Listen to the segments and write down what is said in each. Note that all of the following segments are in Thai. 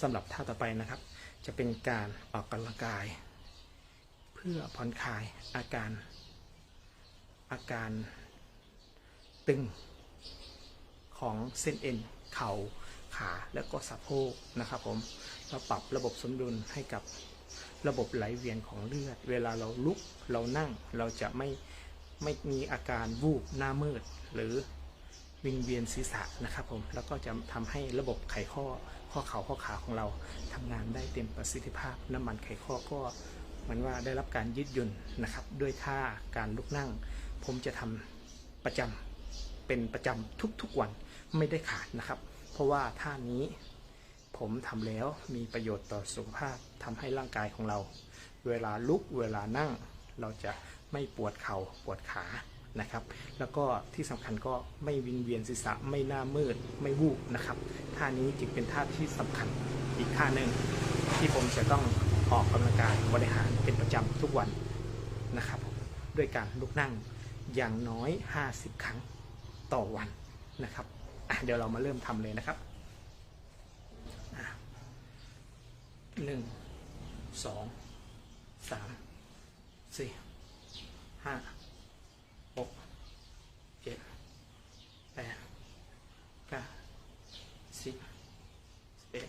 สำหรับท่าต่อไปนะครับ จะเป็นการออกกำลังกาย เพื่อผ่อนคลายอาการ อาการตึงของเส้นเอ็นเข่าขาแล้วก็สะโพกนะครับผมเราปรับระบบสมดุลให้กับระบบไหลเวียนของเลือด เวลาเราลุกเรานั่งเราจะไม่ไม่มีอาการวูบหน้ามืด หรือวิงเวียนศีรษะนะครับผมแล้วก็จะทำให้ระบบไขข้อ ข้อเข่าข้อขาของเราทำงานได้เต็มประสิทธิภาพ น้ำมันไขข้อก็เหมันว่าได้รับการยืดหยุ่นนะครับด้วยท่าการลุกนั่ง ผมจะทำประจำเป็นประจำทุกๆวันไม่ได้ขาดนะครับ เพราะว่าท่านี้ผมทำแล้วมีประโยชน์ต่อสุขภาพทำให้ร่างกายของเรา เวลาลุกเวลานั่งเราจะไม่ปวดเข่าปวดขา นะครับ แล้วก็ที่สำคัญก็ไม่วิงเวียนศีรษะไม่หน้ามืดไม่วูบนะครับท่านี้จึงเป็นท่าที่สำคัญอีกท่าหนึ่งที่ผมจะต้องออกกำลังกายบริหารเป็นประจำทุกวันนะครับ ด้วยการลุกนั่งอย่างน้อย 50 ครั้งต่อวันนะครับเดี๋ยวเรามาเริ่มทำเลยนะครับหนึ่งสองสามสี่ห้าหกเจ็ดแปดเก้าสิบสิบเอ็ด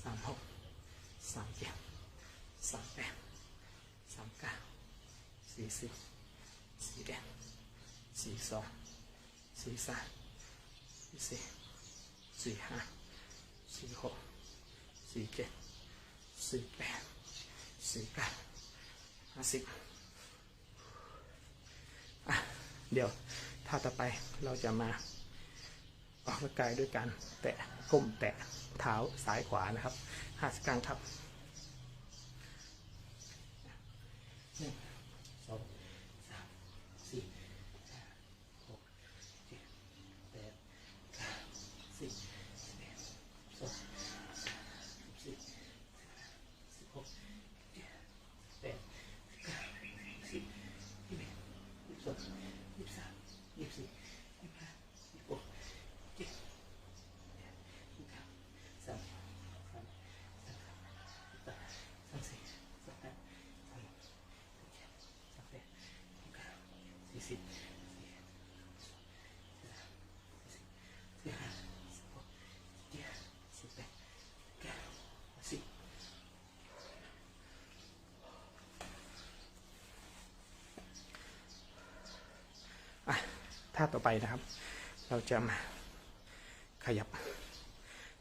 สามหกสามเจ็ดสามแปดสามเก้าสี่สิบสี่เอ็ดสี่สองสี่สามสี่สี่สี่ห้าสี่หกสี่เจ็ดสี่แปดสี่เก้าห้าสิบอะเดี๋ยวท่าต่อไปเราจะมา ออกกำลังกายด้วยการแตะก้มแตะเท้าซ้ายขวานะครับห้าสิบครั้งครับหนึ่งสองสามสี่ห้าหกเจ็ดแปดเก้าสิบสิบเอ็ดสิบสองสิบสี่สิบหกเจ็ดแปดเก้าสิบยี่สิบเอ็ดยี่สิบสองยี่สิบสามยี่สิบสี่ยี่สิบห้ายี่สิบหกเจ็ดแปดยี่สิบเก้าสามสามสามสามสามสี่สามห้าสามหกสามเจ็ดสามแปดสามเก้า สี่สิบสี่เอ็ดสี่ห้าสี่หกเจ็ดสิบแปดเก้าสิบอะท่าต่อไปนะครับ เราจะมาขยับ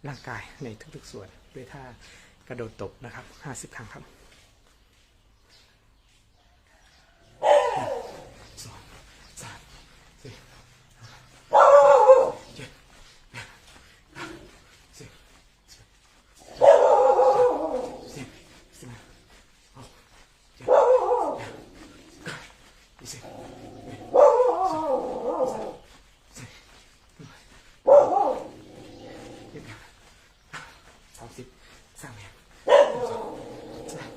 ร่างกายในทุกๆส่วนด้วยท่ากระโดดตบนะครับ 50 ครั้งครับหนึ่งสองสามสี่ห้าเจ็ดแปดเก้าสิบสิบเอ็ดสิบสิบเอ็ดหกเจ็ดแปดเก้ายี่สิบ สามสิ บสามเอ็ดสองสาม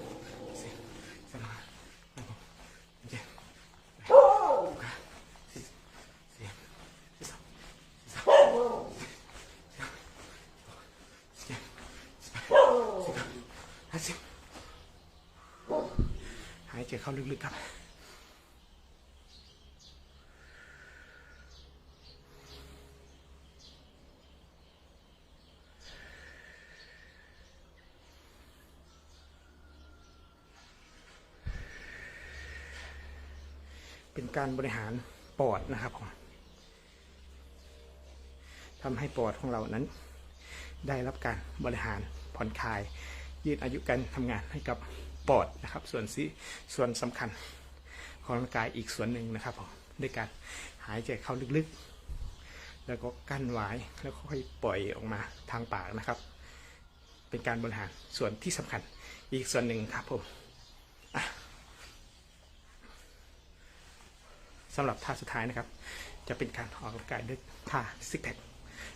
สี่สามห้าสามหกเจ็ดแปดเก้าสิบสิบเอ็ดสิบสองสิบสามสิบเจ็ดสิบแปดสิบเก้าห้าสิบหายใจเข้าลึกๆครับ เป็นการบริหารปอดนะครับผมทำให้ปอดของเรานั้น ได้รับการบริหารผ่อนคลาย ยืดอายุการทำงานให้กับปอดนะครับ ส่วนซีส่วนสำคัญของร่างกายอีกส่วนหนึ่งนะครับผมด้วยการหายใจเข้าลึกๆ แล้วก็กั้นไว้แล้วค่อยปล่อยออกมาทางปากนะครับ เป็นการบริหารส่วนที่สำคัญอีกส่วนหนึ่งครับผมอะสำหรับท่าสุดท้ายนะครับ จะเป็นการออกกำลังกายด้วยท่าซิกแพค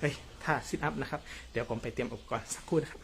เฮ้ยท่าซิทอัพนะครับ เดี๋ยวผมไปเตรียมอุปกรณ์สักครู่นะครับ